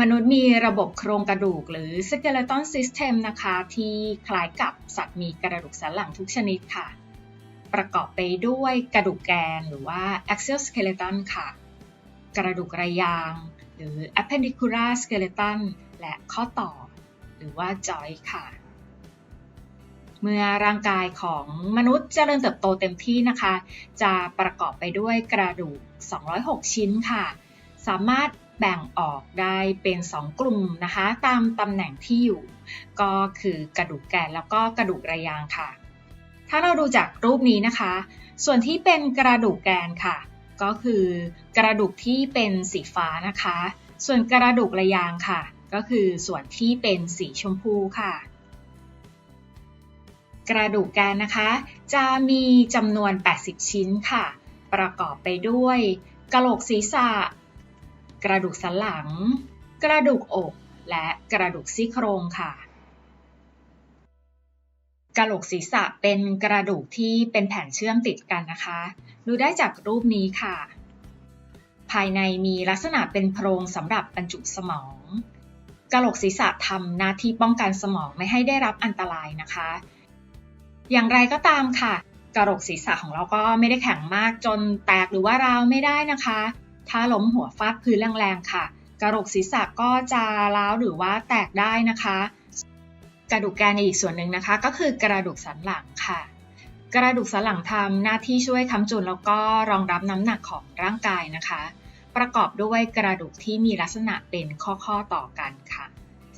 มนุษย์มีระบบโครงกระดูกหรือ skeleton system นะคะ ที่คล้ายกับสัตว์มีกระดูกสันหลังทุกชนิดค่ะ ประกอบไปด้วยกระดูกแกนหรือว่า axial skeleton ค่ะ กระดูกระยาง หรือ appendicular skeleton และข้อต่อ หรือว่า joint ค่ะเมื่อร่างกายของมนุษย์เจริญเติบโตเต็มที่นะคะ จะประกอบไปด้วยกระดูก 206 ชิ้นค่ะ สามารถ แบ่งออกได้เป็น 2 กลุ่มนะคะ ตามตำแหน่งที่อยู่ ก็คือกระดูกแกนแล้วก็กระดูกระยางค่ะ ถ้าเราดูจากรูปนี้นะคะ ส่วนที่เป็นกระดูกแกนค่ะ ก็คือกระดูกที่เป็นสีฟ้านะคะ ส่วนกระดูกระยางค่ะ ก็คือส่วนที่เป็นสีชมพูค่ะ กระดูกแกนนะคะ จะมีจำนวน 80 ชิ้นค่ะ ประกอบไปด้วยกระโหลกศีรษะ กระดูกสันหลัง กระดูกอก และกระดูกซี่โครงค่ะ กระโหลกศีรษะเป็นกระดูกที่เป็นแผ่นเชื่อมติดกันนะคะ ดูได้จากรูปนี้ค่ะ ภายในมีลักษณะเป็นโพรงสำหรับบรรจุสมองกระโหลกศีรษะทำหน้าที่ป้องกันสมองไม่ให้ได้รับอันตรายนะคะ อย่างไรก็ตามค่ะกระโหลกศีรษะของเราก็ไม่ได้แข็งมากจนแตกหรือว่าร้าวไม่ได้นะคะ ถ้าล้มหัวฟาดพื้นแรงๆค่ะ กระโหลกศีรษะก็จะร้าวหรือว่าแตกได้นะคะ กระดูกแกนในอีกส่วนหนึ่งนะคะ ก็คือกระดูกสันหลังค่ะ กระดูกสันหลังทำหน้าที่ช่วยค้ำจุนแล้วก็รองรับน้ำหนักของร่างกายนะคะ ประกอบด้วยกระดูกที่มีลักษณะเป็นข้อๆต่อกันค่ะ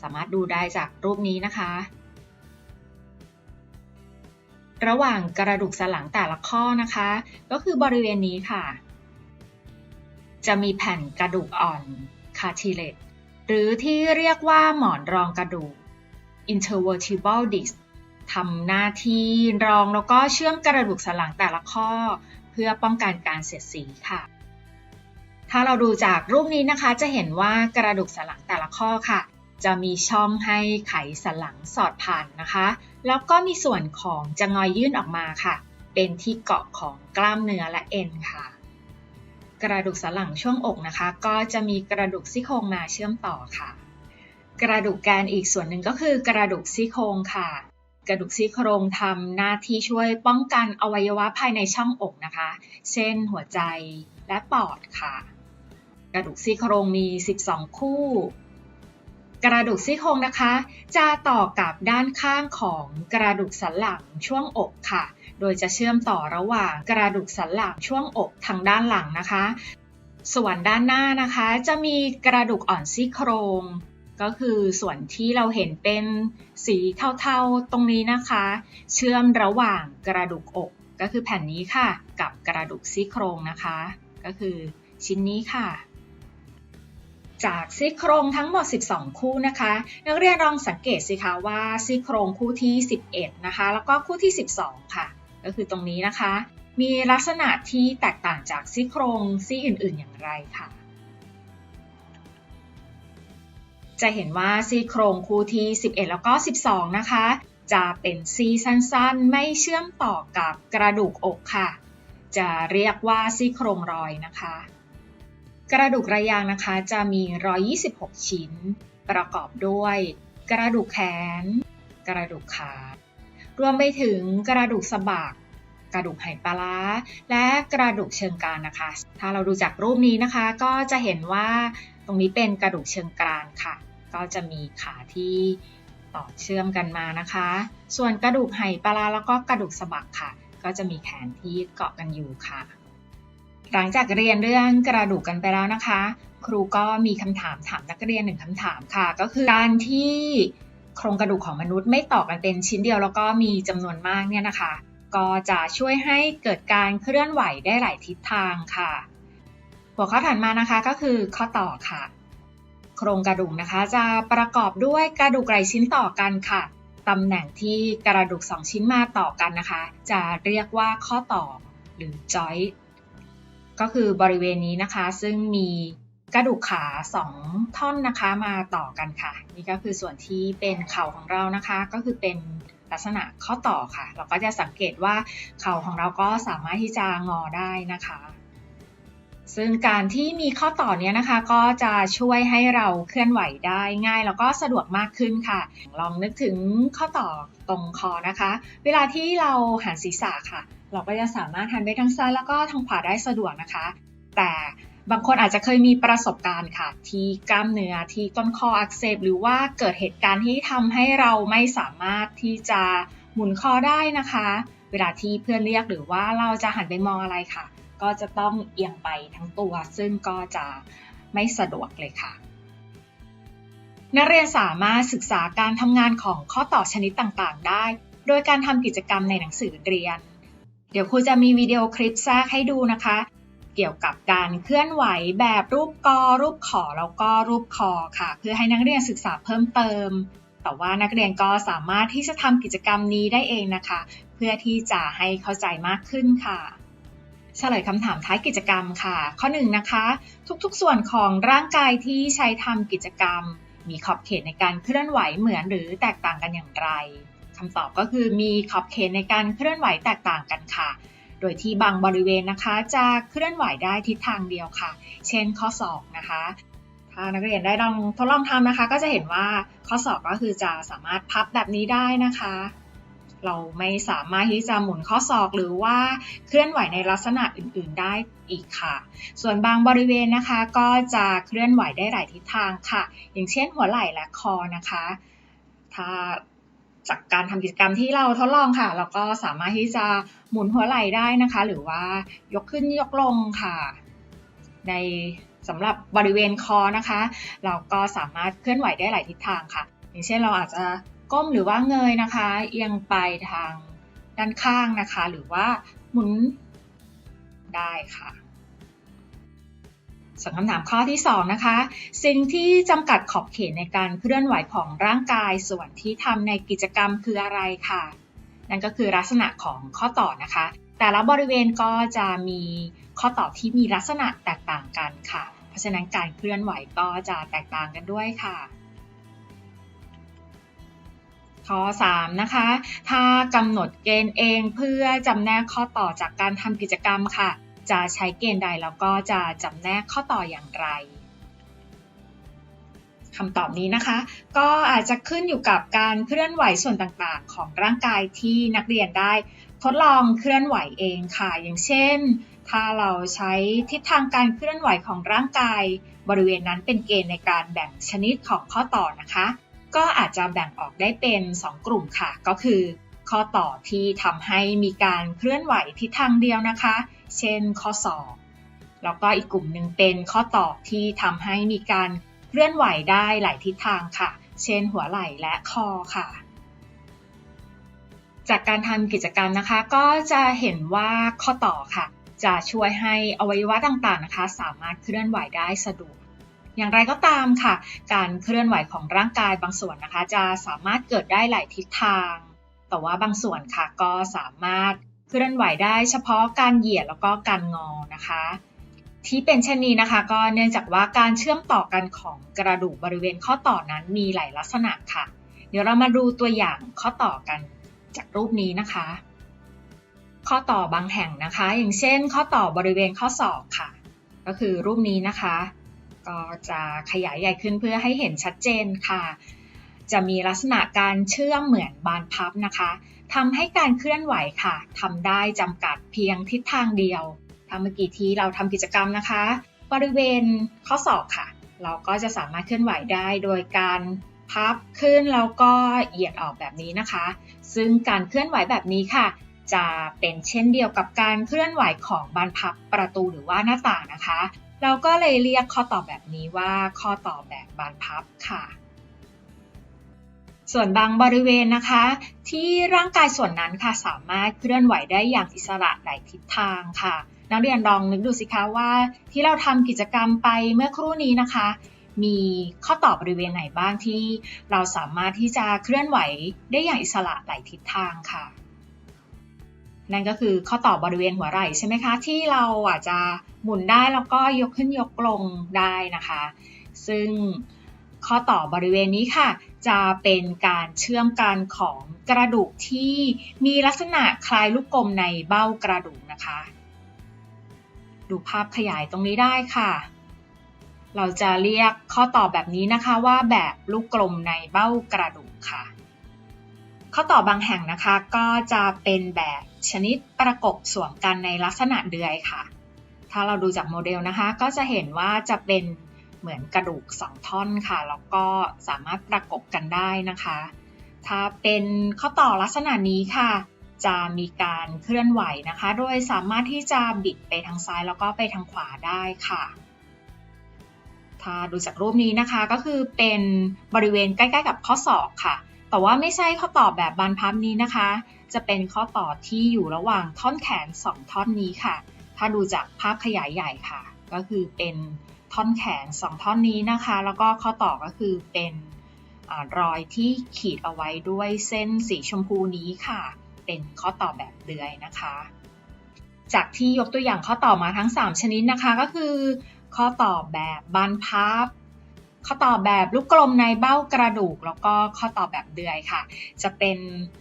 สามารถดูได้จากรูปนี้นะคะระหว่างกระดูกสันหลังแต่ละข้อนะคะ ก็คือบริเวณนี้ค่ะ จะมีแผ่นกระดูกอ่อน cartilage หรือที่เรียกว่าหมอนรองกระดูก intervertebral disc ทำหน้าที่รองแล้วก็เชื่อมกระดูกสันหลังแต่ละข้อ เพื่อป้องกันการเสียดสีค่ะ ถ้าเราดูจากรูปนี้นะคะจะเห็นว่ากระดูกสันหลังแต่ละข้อค่ะ จะมีช่องให้ไขสันหลังสอดผ่านนะคะ แล้วก็มีส่วนของจะงอยยื่นออกมาค่ะ เป็นที่เกาะของกล้ามเนื้อและเอ็นค่ะ กระดูกสันหลังช่วงอกนะคะ ก็จะมีกระดูกซี่โครงมาเชื่อมต่อค่ะ กระดูกแกนอีกส่วนหนึ่งก็คือกระดูกซี่โครงค่ะ กระดูกซี่โครงทำหน้าที่ช่วยป้องกันอวัยวะภายในช่องอกนะคะ เช่นหัวใจและปอดค่ะ กระดูกซี่โครงมี 12 คู่กระดูกซี่โครงนะคะ จะต่อกับด้านข้างของกระดูกสันหลังช่วงอกค่ะ โดยจะเชื่อมต่อระหว่างกระดูกสันหลังช่วงอกทางด้านหลังนะคะ ส่วนด้านหน้านะคะจะมีกระดูกอ่อนซี่โครง ก็คือส่วนที่เราเห็นเป็นสีเทาๆตรงนี้นะคะ เชื่อมระหว่างกระดูกอกก็คือแผ่นนี้ค่ะ กับกระดูกซี่โครงนะคะ ก็คือชิ้นนี้ค่ะจากซี่โครงทั้งหมด 12 คู่นะคะ นักเรียนลองสังเกตสิคะว่าซี่โครงคู่ที่ 11 นะคะ แล้วก็คู่ที่ 12 ค่ะ ก็คือตรงนี้นะคะ มีลักษณะที่แตกต่างจากซี่โครงซี่อื่นๆ อย่างไรค่ะ จะเห็นว่าซี่โครงคู่ที่ 11 แล้วก็ 12 นะคะ จะเป็นซี่สั้นๆ ไม่เชื่อมต่อกับกระดูกอกค่ะ จะเรียกว่าซี่โครงรอยนะคะ กระดูกระยางนะคะจะมี 126 ชิ้น ประกอบด้วย กระดูกแขน กระดูกขา รวมไปถึงกระดูกสะบักกระดูกไหปลาร้าและกระดูกเชิงกรานนะคะ ถ้าเราดูจากรูปนี้นะคะ ก็จะเห็นว่าตรงนี้เป็นกระดูกเชิงกรานค่ะ ก็จะมีขาที่ต่อเชื่อมกันมานะคะ ส่วนกระดูกไหปลาร้าแล้วก็กระดูกสะบักค่ะ ก็จะมีแขนที่เกาะกันอยู่ค่ะ หลังจากเรียนเรื่องกระดูกกันไปแล้วนะคะ ครูก็มีคำถามถามนักเรียนหนึ่งคำถามค่ะ ก็คือการที่ โครงกระดูกของมนุษย์ไม่ต่อกันเป็นชิ้นเดียวแล้วก็มีจำนวนมากเนี่ยนะคะ ก็จะช่วยให้เกิดการเคลื่อนไหวได้หลายทิศทางค่ะ หัวข้อถัดมานะคะก็คือข้อต่อค่ะ โครงกระดูกนะคะ จะประกอบด้วยกระดูกหลายชิ้นต่อกันค่ะตำแหน่งที่กระดูกสองชิ้นมาต่อกันนะคะ จะเรียกว่าข้อต่อหรือ joint ก็คือบริเวณนี้นะคะซึ่งมี กระดูกขาสองท่อนนะคะมาต่อกันค่ะ นี่ก็คือส่วนที่เป็นเข่าของเรานะคะ ก็คือเป็นลักษณะข้อต่อค่ะ เราก็จะสังเกตว่าเข่าของเราก็สามารถที่จะงอได้นะคะ ซึ่งการที่มีข้อต่อเนี้ยนะคะ ก็จะช่วยให้เราเคลื่อนไหวได้ง่าย แล้วก็สะดวกมากขึ้นค่ะ ลองนึกถึงข้อต่อตรงคอนะคะ เวลาที่เราหันศีรษะค่ะ เราก็จะสามารถหันไปทางซ้ายแล้วก็ทางขวาได้สะดวกนะคะ แต่ บางคนอาจจะเคยมีประสบการณ์ค่ะ ที่กล้ามเนื้อที่ต้นคออักเสบหรือว่าเกิดเหตุการณ์ที่ทำให้เราไม่สามารถที่จะหมุนคอได้นะคะ เวลาที่เพื่อนเรียกหรือว่าเราจะหันไปมองอะไรค่ะ ก็จะต้องเอียงไปทั้งตัว ซึ่งก็จะไม่สะดวกเลยค่ะ นักเรียนสามารถศึกษาการทำงานของข้อต่อชนิดต่างๆ ได้ โดยการทำกิจกรรมในหนังสือเรียน เดี๋ยวครูจะมีวิดีโอคลิปแทรกให้ดูนะคะ เกี่ยวกับการเคลื่อนไหวแบบรูปกอ รูปขอแล้วก็รูปคอค่ะ เพื่อให้นักเรียนศึกษาเพิ่มเติม แต่ว่านักเรียนก็สามารถที่จะทำกิจกรรมนี้ได้เองนะคะ เพื่อที่จะให้เข้าใจมากขึ้นค่ะเฉลยคำถามท้ายกิจกรรมค่ะ ข้อ1นนะคะ ทุกๆ ส่วนของร่างกายที่ใช้ทำกิจกรรม มีขอบเขตในการเคลื่อนไหวเหมือนหรือแตกต่างกันอย่างไรคำตอบก็คือมีขอบเขตในการเคลื่อนไหวแตกต่างกันค่ะ โดยที่บางบริเวณนะคะจะเคลื่อนไหวได้ทิศทางเดียวค่ะ เช่นข้อศอกนะคะถ้านักเรียนได้ลองทดลองทำนะคะ ก็จะเห็นว่าข้อศอกก็คือจะสามารถพับแบบนี้ได้นะคะ เราไม่สามารถที่จะหมุนข้อศอกหรือว่าเคลื่อนไหวในลักษณะอื่น ๆ ได้อีกค่ะ ส่วนบางบริเวณนะคะก็จะเคลื่อนไหวได้หลายทิศทางค่ะ อย่างเช่นหัวไหล่และคอนะคะ ถ้า จากการทำกิจกรรมที่เราทดลองค่ะเราก็สามารถที่จะหมุนหัวไหล่ได้นะคะ หรือว่ายกขึ้นยกลงค่ะ ในสำหรับบริเวณคอนะคะ เราก็สามารถเคลื่อนไหวได้หลายทิศทางค่ะ อย่างเช่นเราอาจจะก้มหรือว่าเงยนะคะ เอียงไปทางด้านข้างนะคะ หรือว่าหมุนได้ค่ะ ส่วนคำถามข้อที่ 2 นะคะ สิ่งที่จำกัดขอบเขตในการเคลื่อนไหวของร่างกายส่วนที่ทำในกิจกรรมคืออะไรค่ะ นั่นก็คือลักษณะของข้อต่อนะคะ แต่ละบริเวณก็จะมีข้อต่อที่มีลักษณะแตกต่างกันค่ะ เพราะฉะนั้นการเคลื่อนไหวก็จะแตกต่างกันด้วยค่ะข้อ3นะคะ ถ้ากำหนดเกณฑ์เองเพื่อจำแนกข้อต่อจากการทำกิจกรรมค่ะ จะใช้เกณฑ์ใดแล้วก็จะจำแนกข้อต่ออย่างไรคำตอบนี้นะคะ ก็อาจจะขึ้นอยู่กับการเคลื่อนไหวส่วนต่างๆ ของร่างกายที่นักเรียนได้ทดลองเคลื่อนไหวเองค่ะ อย่างเช่น ถ้าเราใช้ทิศทางการเคลื่อนไหวของร่างกาย บริเวณนั้นเป็นเกณฑ์ในการแบ่งชนิดของข้อต่อนะคะ ก็อาจจะแบ่งออกได้เป็น 2 กลุ่มค่ะ ก็คือ ข้อต่อที่ทำให้มีการเคลื่อนไหวทิศทางเดียวนะคะ เช่น ข้อศอกแล้วก็อีกกลุ่มหนึ่งเป็นข้อต่อที่ทำให้มีการเคลื่อนไหวได้หลายทิศทางค่ะ เช่น หัวไหล่และคอค่ะ จากการทำกิจกรรมนะคะ ก็จะเห็นว่าข้อต่อค่ะ จะช่วยให้อวัยวะต่างๆนะคะ สามารถเคลื่อนไหวได้สะดวกอย่างไรก็ตามค่ะ การเคลื่อนไหวของร่างกายบางส่วนนะคะ จะสามารถเกิดได้หลายทิศทาง แต่ว่าบางส่วนค่ะก็สามารถ เคลื่อนไหวได้เฉพาะการเหยียดแล้วก็การงอนะคะ ที่เป็นเช่นนี้นะคะ ก็เนื่องจากว่าการเชื่อมต่อกันของกระดูกบริเวณข้อต่อนั้นมีหลายลักษณะค่ะ เดี๋ยวเรามาดูตัวอย่างข้อต่อกันจากรูปนี้นะคะ ข้อต่อบางแห่งนะคะ อย่างเช่น ข้อต่อบริเวณข้อศอกค่ะ ก็คือรูปนี้นะคะ ก็จะขยายใหญ่ขึ้นเพื่อให้เห็นชัดเจนค่ะ จะมีลักษณะการเชื่อมเหมือนบานพับนะคะ ทำให้การเคลื่อนไหวค่ะทำได้จำกัดเพียงทิศทางเดียวทำเมื่อกี้ที่เราทำกิจกรรมนะคะ บริเวณข้อศอกค่ะ เราก็จะสามารถเคลื่อนไหวได้โดยการพับขึ้นแล้วก็เหยียดออกแบบนี้นะคะ ซึ่งการเคลื่อนไหวแบบนี้ค่ะ จะเป็นเช่นเดียวกับการเคลื่อนไหวของบานพับประตูหรือว่าหน้าต่างนะคะ เราก็เลยเรียกข้อต่อแบบนี้ว่าข้อต่อแบบบานพับค่ะ ส่วนบางบริเวณนะคะ ที่ร่างกายส่วนนั้นค่ะสามารถเคลื่อนไหวได้อย่างอิสระหลายทิศทางค่ะ นักเรียนลองนึกดูสิคะว่า ที่เราทำกิจกรรมไปเมื่อครู่นี้นะคะ มีข้อตอบบริเวณไหนบ้างที่เราสามารถที่จะเคลื่อนไหวได้อย่างอิสระหลายทิศทางค่ะ นั่นก็คือข้อต่อบริเวณหัวไหล่ใช่ไหมคะ ที่เราอาจจะหมุนได้แล้วก็ยกขึ้นยกลงได้นะคะ ซึ่ง ข้อต่อบริเวณนี้ค่ะ จะเป็นการเชื่อมกันของกระดูกที่มีลักษณะคล้ายลูกกลมในเบ้ากระดูกนะคะ ดูภาพขยายตรงนี้ได้ค่ะ เราจะเรียกข้อต่อแบบนี้นะคะว่าแบบลูกกลมในเบ้ากระดูกค่ะ ข้อต่อบางแห่งนะคะก็จะเป็นแบบชนิดประกบสวมกันในลักษณะเดือยค่ะ ถ้าเราดูจากโมเดลนะคะ ก็จะเห็นว่าจะเป็น เหมือนกระดูกสองท่อนค่ะ แล้วก็สามารถประกบกันได้นะคะ ถ้าเป็นข้อต่อลักษณะนี้ค่ะ จะมีการเคลื่อนไหวนะคะ โดยสามารถที่จะบิดไปทางซ้ายแล้วก็ไปทางขวาได้ค่ะถ้าดูจากรูปนี้นะคะก็คือเป็นบริเวณใกล้ๆกับข้อศอกค่ะ แต่ว่าไม่ใช่ข้อต่อแบบบานพับนี้นะคะ จะเป็นข้อต่อที่อยู่ระหว่างท่อนแขน 2 ท่อนนี้ค่ะ ถ้าดูจากภาพขยายใหญ่ค่ะ ก็คือเป็น ท่อนแขน 2 ท่อนนี้นะคะ แล้วก็ข้อต่อก็คือเป็นอรอยที่ขีดเอาไว้ด้วยเส้นสีชมพูนี้ค่ะ เป็นข้อต่อแบบเดือยนะคะ จากที่ยกตัวอย่างข้อต่อมาทั้ง 3 ชนิดนะคะก็คือ ข้อต่อแบบบานพับข้อต่อแบบลูกกลมในเบ้ากระดูก แล้วก็ข้อต่อแบบเดือยค่ะ จะเป็น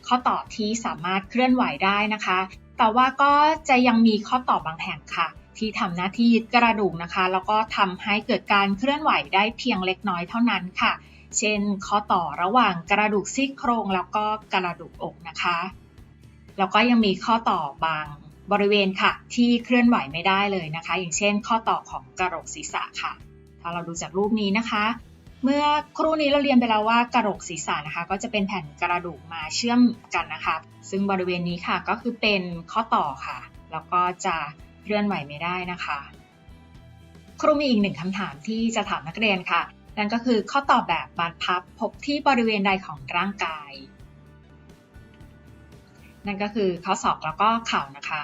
ข้อต่อที่สามารถเคลื่อนไหวได้นะคะ แต่ว่าก็จะยังมีข้อต่อบางแห่งค่ะ ที่ทำหน้าที่ยึดกระดูกนะคะ แล้วก็ทำให้เกิดการเคลื่อนไหวได้เพียงเล็กน้อยเท่านั้นค่ะ เช่น ข้อต่อระหว่างกระดูกซี่โครงแล้วก็กระดูกอกนะคะ แล้วก็ยังมีข้อต่อบางบริเวณค่ะ ที่เคลื่อนไหวไม่ได้เลยนะคะ อย่างเช่น ข้อต่อของกระโหลกศีรษะค่ะ ถ้าเราดูจากรูปนี้นะคะ เมื่อครู่นี้เราเรียนไปแล้วว่ากระโหลกศีรษะนะคะ ก็จะเป็นแผ่นกระดูกมาเชื่อมกันนะคะ ซึ่งบริเวณนี้ค่ะก็คือเป็นข้อต่อค่ะ แล้วก็จะ เคลื่อนไหวไม่ได้นะคะ ครูมีอีกหนึ่งคำถามที่จะถามนักเรียนค่ะ นั่นก็คือข้อต่อแบบบานพับพบที่บริเวณใดของร่างกาย นั่นก็คือข้อศอกแล้วก็เข่านะคะ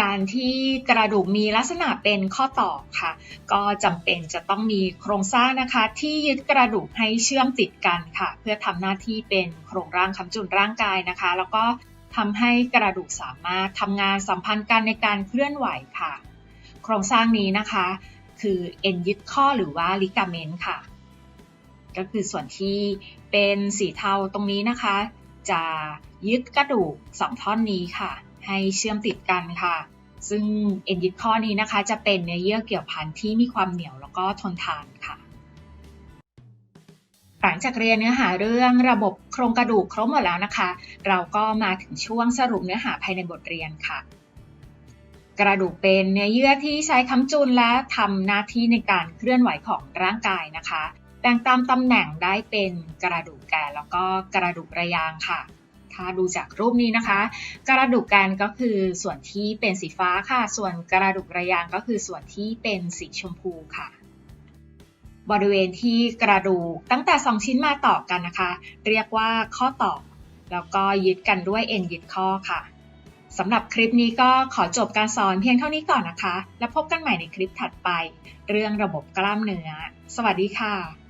การที่กระดูกมีลักษณะเป็นข้อต่อค่ะ ก็จำเป็นจะต้องมีโครงสร้างนะคะ ที่ยึดกระดูกให้เชื่อมติดกันค่ะ เพื่อทำหน้าที่เป็นโครงร่างค้ำจุนร่างกายนะคะ แล้วก็ ทำให้กระดูกสามารถทำงานสัมพันธ์กันในการเคลื่อนไหวค่ะ โครงสร้างนี้นะคะ คือเอ็นยึดข้อหรือว่าลิกาเมนต์ค่ะ ก็คือส่วนที่เป็นสีเทาตรงนี้นะคะ จะยึดกระดูกสองท่อนนี้ค่ะ ให้เชื่อมติดกันค่ะ ซึ่งเอ็นยึดข้อนี้นะคะ จะเป็นเนื้อเยื่อเกี่ยวพันที่มีความเหนียวแล้วก็ทนทานค่ะ หลังจากเรียนเนื้อหาเรื่องระบบโครงกระดูกครบหมดแล้วนะคะ เราก็มาถึงช่วงสรุปเนื้อหาภายในบทเรียนค่ะ กระดูกเป็นเนื้อเยื่อที่ใช้ค้ำจุนและทำหน้าที่ในการเคลื่อนไหวของร่างกายนะคะ แบ่งตามตำแหน่งได้เป็นกระดูกแกนแล้วก็กระดูกระยางค่ะถ้าดูจากรูปนี้นะคะ กระดูกแกนก็คือส่วนที่เป็นสีฟ้าค่ะ ส่วนกระดูกระยางก็คือส่วนที่เป็นสีชมพูค่ะ บริเวณที่กระดูกตั้งแต่ 2 ชิ้นมาต่อกันนะคะ เรียกว่าข้อต่อ แล้วก็ยึดกันด้วยเอ็นยึดข้อค่ะสำหรับคลิปนี้ก็ขอจบการสอนเพียงเท่านี้ก่อนนะคะ แล้วพบกันใหม่ในคลิปถัดไป เรื่องระบบกล้ามเนื้อ สวัสดีค่ะ